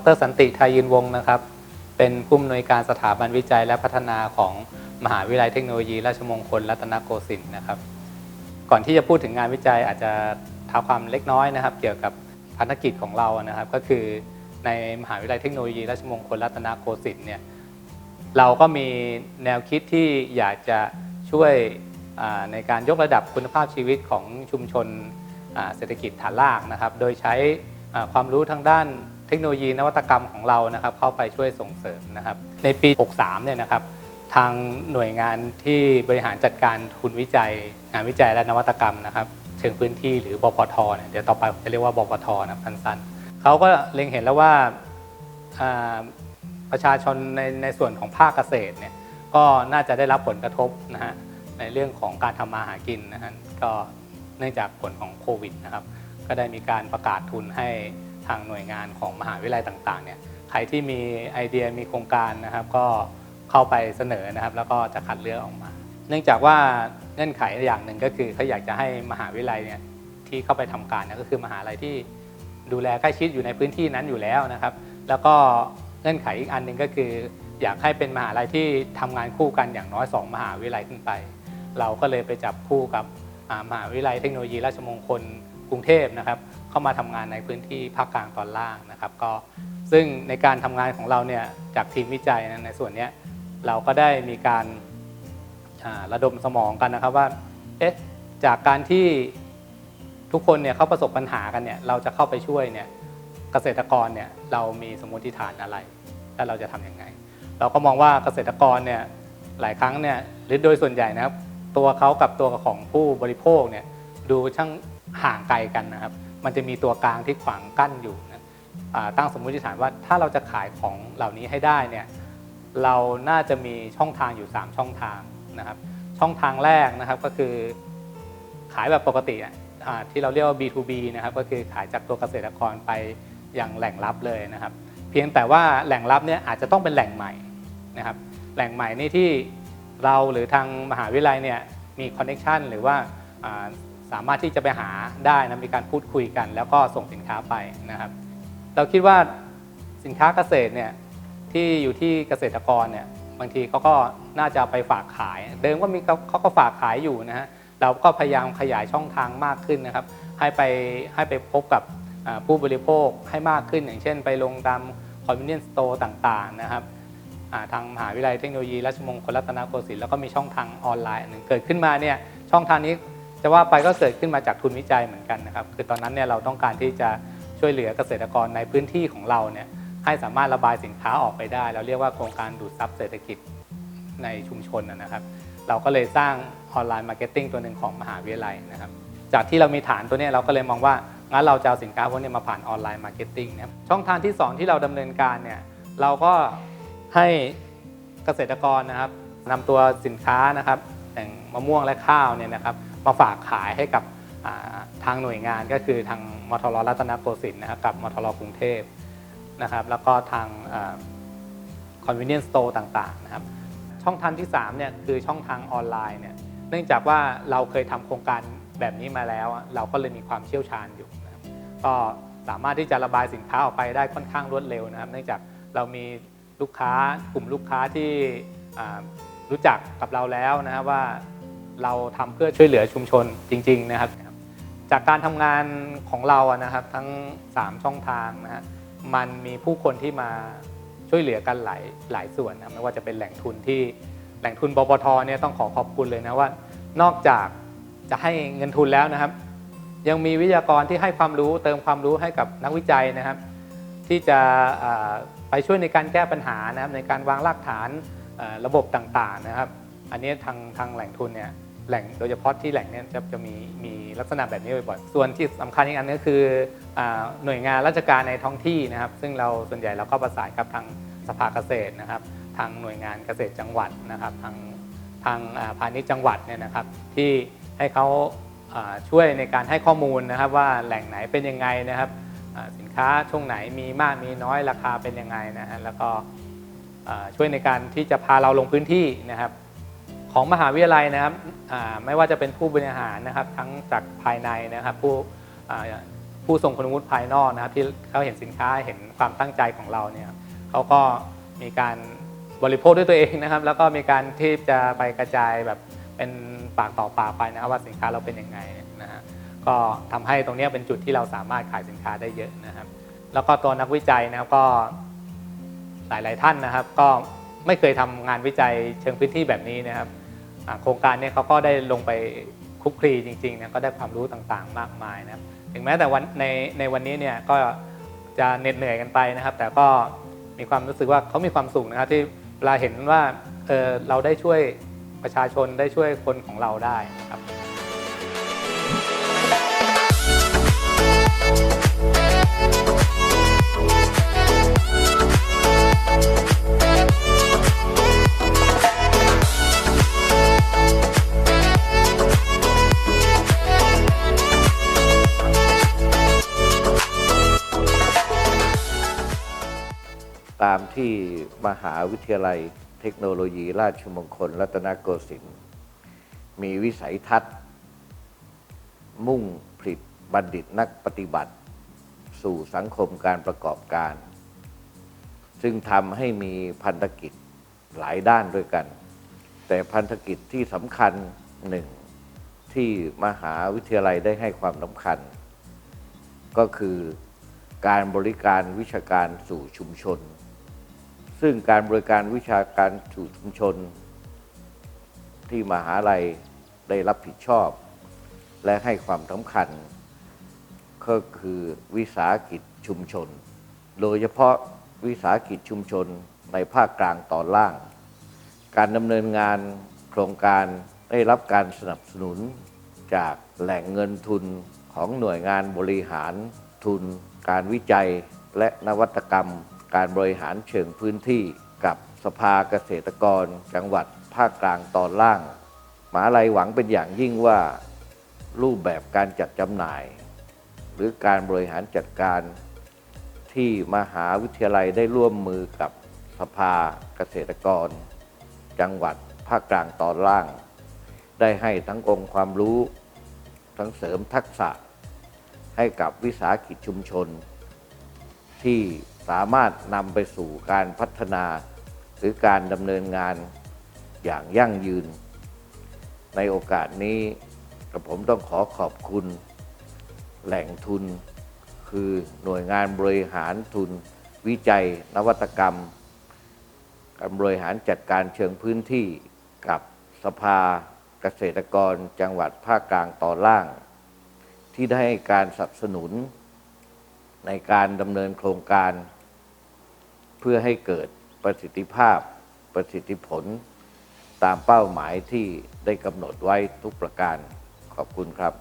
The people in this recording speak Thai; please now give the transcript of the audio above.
ดรสันติไทยยืนวงนะครับ เป็นผู้อำนวยการสถาบันวิจัยและพัฒนาของมหาวิทยาลัยเทคโนโลยี ราชมงคลรัตนโกสินทร์นะครับ ก่อนที่จะพูดถึงงานวิจัยอาจจะท้าความเล็กน้อยนะครับ เกี่ยวกับภารกิจของเรานะครับ ก็คือในมหาวิทยาลัยเทคโนโลยี ราชมงคลรัตนโกสินทร์เนี่ยเราก็มีแนวคิดที่อยากจะช่วยในการยกระดับคุณภาพชีวิตของชุมชนเศรษฐกิจฐานรากนะครับ โดยใช้ความรู้ทางด้าน เทคโนโลยีนวัตกรรมของเรานะครับ เข้าไปช่วยส่งเสริมนะครับ ในปี 63 เนี่ยนะครับ ทางหน่วยงานที่บริหารจัดการทุนวิจัย งานวิจัยและนวัตกรรมนะครับ เชิงพื้นที่หรือบพทเนี่ยเดี๋ยวต่อไปผมจะเรียกว่าบพทนะครับสั้นๆเขาก็เล็งเห็นแล้วว่าอ่าประชาชนในในส่วนของภาคเกษตรเนี่ยก็น่าจะได้รับผลกระทบนะฮะในเรื่องของการทำมาหากินนะฮะก็เนื่องจากผลของโควิดนะครับ ก็ได้มีการประกาศทุนให้ ทางหน่วยงานของมหาวิทยาลัยต่างๆเนี่ยใครที่มีไอเดียมีโครงการนะครับ ก็เข้าไปเสนอนะครับ แล้วก็จะคัดเลือกออกมา เนื่องจากว่าเงื่อนไขอย่างหนึ่งก็คือเขาอยากจะให้มหาวิทยาลัยเนี่ยที่เข้าไปทำการนี่ยก็คือมหาลัยที่ดูแลใกล้ชิดอยู่ในพื้นที่นั้นอยู่แล้วนะครับ แล้วก็เงื่อนไขอีกอันหนึ่งก็คือ อยากให้เป็นมหาลัยที่ทำงานคู่กันอย่างน้อย 2 มหาวิทยาลัยขึ้นไป เราก็เลยไปจับคู่กับมหาวิทยาลัยเทคโนโลยีราชมงคลกรุงเทพนะครับ เข้ามาทำงานในพื้นที่ภาคกลางตอนล่างนะครับก็ซึ่งในการทำงานของเราเนี่ยจากทีมวิจัยนะในส่วนนี้เราก็ได้มีการาระดมสมองกันนะครับว่าเอ๊ะจากการที่ทุกคนเนี่ยเขาประสบปัญหากันเนี่ยเราจะเข้าไปช่วยเนี่ยเกษตรกรเนี่ยเรามีสมมติฐานอะไรและเราจะทำยังไง เราก็มองว่าเกษตรกรเนี่ยหลายครั้งเนี่ยหรือโดยส่วนใหญ่นะครับ ตัวเขากับตัวของผู้บริโภคเนี่ยดูช่างห่างไกลกันนะครับ มันจะมีตัวกลางที่ขวางกั้นอยู่นะตั้งสมมติฐานว่าถ้าเราจะขายของเหล่านี้ให้ได้เนี่ยเราน่าจะมีช่องทางอยู่ 3 ช่องทางนะครับ ช่องทางแรกนะครับก็คือขายแบบปกติอะที่เราเรียกว่า B2B นะครับก็คือขายจากตัวเกษตรกรไปอย่างแหล่งลับเลยนะครับ เพียงแต่ว่าแหล่งลับเนี่ยอาจจะต้องเป็นแหล่งใหม่นะครับแหล่งใหม่นี่ที่เราหรือทางมหาวิทยาลัยเนี่ยมีคอนเน็ชันหรือว่า สามารถที่จะไปหาได้นะมีการพูดคุยกัน แล้วก็ส่งสินค้าไปนะครับ เราคิดว่าสินค้าเกษตรเนี่ยที่อยู่ที่เกษตรกรเนี่ยบางทีเขาก็น่าจะไปฝากขาย เดิมก็มีเขาเขาก็ฝากขายอยู่นะฮะเราก็พยายามขยายช่องทางมากขึ้นนะครับ ให้ไปให้ไปพบกับผู้บริโภคให้มากขึ้น อย่างเช่น ไปลงตาม convenience store ต่างๆนะครับทางมหาวิทยาลัยเทคโนโลยีราชมงคลรัตนโกสินทร์แล้วก็มีช่องทางออนไลน์หนึ่งเกิดขึ้นมาเนี่ยช่องทางนี้ จะว่าไปก็เกิดขึ้นมาจากทุนวิจัยเหมือนกันนะครับ คือตอนนั้นเนี่ยเราต้องการที่จะช่วยเหลือเกษตรกรในพื้นที่ของเราเนี่ยให้สามารถระบายสินค้าออกไปได้ เราเรียกว่าโครงการดูดซับเศรษฐกิจในชุมชนนะครับ เราก็เลยสร้างออนไลน์มาร์เก็ตติ้งตัวหนึ่งของมหาวิทยาลัยนะครับ จากที่เรามีฐานตัวเนี้ยเราก็เลยมองว่างั้นเราจะเอาสินค้าพวกนี้มาผ่านออนไลน์มาร์เก็ตติ้งนะครับช่องทางที่ 2 ที่เราดำเนินการเนี่ยเราก็ให้เกษตรกรนะครับนำตัวสินค้านะครับอย่างมะม่วงและข้าวเนี่ยนะครับ มาฝากขายให้กับทางหน่วยงานก็คือทางมทรรัตนโกสินทร์นะครับกับมทรกรุงเทพนะครับ แล้วก็ทางอ่า convenience store ต่างๆนะครับ ช่องทางที่3เนี่ยคือช่องทางออนไลน์เนี่ยเนื่องจากว่าเราเคยทำโครงการแบบนี้มาแล้ว เราก็เลยมีความเชี่ยวชาญอยู่นะครับก็สามารถที่จะระบายสินค้าออกไปได้ค่อนข้างรวดเร็วนะครับ เนื่องจากเรามีลูกค้ากลุ่มลูกค้าที่รู้จักกับเราแล้วนะครับว่า เราทำเพื่อช่วยเหลือชุมชนจริง ๆ นะครับ จากการทำงานของเราอะนะครับทั้ง 3 ช่องทางนะฮะมันมีผู้คนที่มาช่วยเหลือกันหลายหลายส่วนนะไม่ว่าจะเป็นแหล่งทุนที่แหล่งทุนบปทเนี่ยต้องขอขอบคุณเลยนะว่า นอกจากจะให้เงินทุนแล้วนะครับ ยังมีวิทยากรที่ให้ความรู้เติมความรู้ให้กับนักวิจัยนะครับ ที่จะไปช่วยในการแก้ปัญหานะครับในการวางรากฐานระบบต่างๆนะครับ อันนี้ทางทางแหล่งทุนเนี่ย แหล่งโดยเฉพาะที่แหล่งเนี่ยจะจะมีมีลักษณะแบบนี้บ่อยๆส่วนที่สำคัญอีกอันนึงคืออหน่วยงานราชการในท้องที่นะครับ ซึ่งเราส่วนใหญ่เราก็ประสานกับทางสภาเกษตรนะครับ ทางหน่วยงานเกษตรจังหวัดนะครับ ทางทางพาณิชย์จังหวัดเนี่ยนะครับ ที่ให้เขาช่วยในการให้ข้อมูลนะครับ ว่าแหล่งไหนเป็นยังไงนะครับสินค้าช่วงไหนมีมากมีน้อยราคาเป็นยังไงนะฮะแล้วก็ช่วยในการที่จะพาเราลงพื้นที่นะครับ ของมหาวิทยาลัยนะครับไม่ว่าจะเป็นผู้บริหารนะครับ ทั้งจากภายในนะครับผู้ผู้ผู้ทรงคุณวุฒิภายนอกนะครับ ที่เขาเห็นสินค้าเห็นความตั้งใจของเราเนี่ยเขาก็มีการบริโภคด้วยตัวเองนะครับ แล้วก็มีการที่จะไปกระจายแบบเป็นปากต่อปากไปนะครับว่าสินค้าเราเป็นยังไงนะฮะก็ทำให้ตรงนี้เป็นจุดที่เราสามารถขายสินค้าได้เยอะนะครับ แล้วก็ตัวนักวิจัยนะครับก็หลาย ๆ ท่านนะครับ ก็ไม่เคยทำงานวิจัยเชิงพื้นที่แบบนี้นะครับ โครงการเนี้เขาก็ได้ลงไปคุกคลีจริงๆนะก็ได้ความรู้ต่างๆ มากมายนะครับถึงแม้แต่วันในในวันนี้เนี่ยก็จะเหน็ดเหนื่อยกันไปนะครับ แต่ก็มีความรู้สึกว่าเขามีความสุขนะครับที่เวลาเห็นว่าเออเราได้ช่วยประชาชนได้ช่วยคนของเราได้นะครับ ที่มหาวิทยาลัยเทคโนโลยีราชมงคล รัตนโกสินทร์มีวิสัยทัศน์ มุ่งผลิตบัณฑิตนักปฏิบัติ สู่สังคมการประกอบการ ซึ่งทำให้มีพันธกิจหลายด้านด้วยกัน แต่พันธกิจที่สำคัญหนึ่งที่มหาวิทยาลัยได้ให้ความสำคัญ ก็คือการบริการวิชาการสู่ชุมชน ซึ่งการบริการวิชาการสู่ชุมชน ที่มหาลัยได้รับผิดชอบ และให้ความสำคัญ ก็คือวิสาหกิจชุมชน โดยเฉพาะวิสาหกิจชุมชนในภาคกลางตอนล่าง การดำเนินงานโครงการได้รับการสนับสนุนจากแหล่งเงินทุนของหน่วยงานบริหารทุน การวิจัยและนวัตกรรม การบริหารเชิงพื้นที่กับสภาเกษตรกร จังหวัดภาคกลางตอนล่างมหาลัยหวังเป็นอย่างยิ่งว่ารูปแบบการจัดจำหน่าย หรือการบริหารจัดการที่มหาวิทยาลัยได้ร่วมมือกับสภาเกษตรกร จังหวัดภาคกลางตอนล่าง ได้ให้ทั้งองค์ความรู้ ทั้งเสริมทักษะให้กับวิสาหกิจชุมชน ที่ สามารถนำไปสู่การพัฒนา หรือการดำเนินงานอย่างยั่งยืน ในโอกาสนี้กระผมต้องขอขอบคุณ แหล่งทุน คือหน่วยงานบริหารทุน วิจัย นวัตกรรม การบริหารจัดการเชิงพื้นที่กับสภาเกษตรกรจังหวัดภาคกลางตอนล่าง ที่ได้ให้การสนับสนุนในการดำเนินโครงการ เพื่อให้เกิดประสิทธิภาพ ประสิทธิผล ตามเป้าหมายที่ได้กำหนดไว้ทุกประการขอบคุณครับ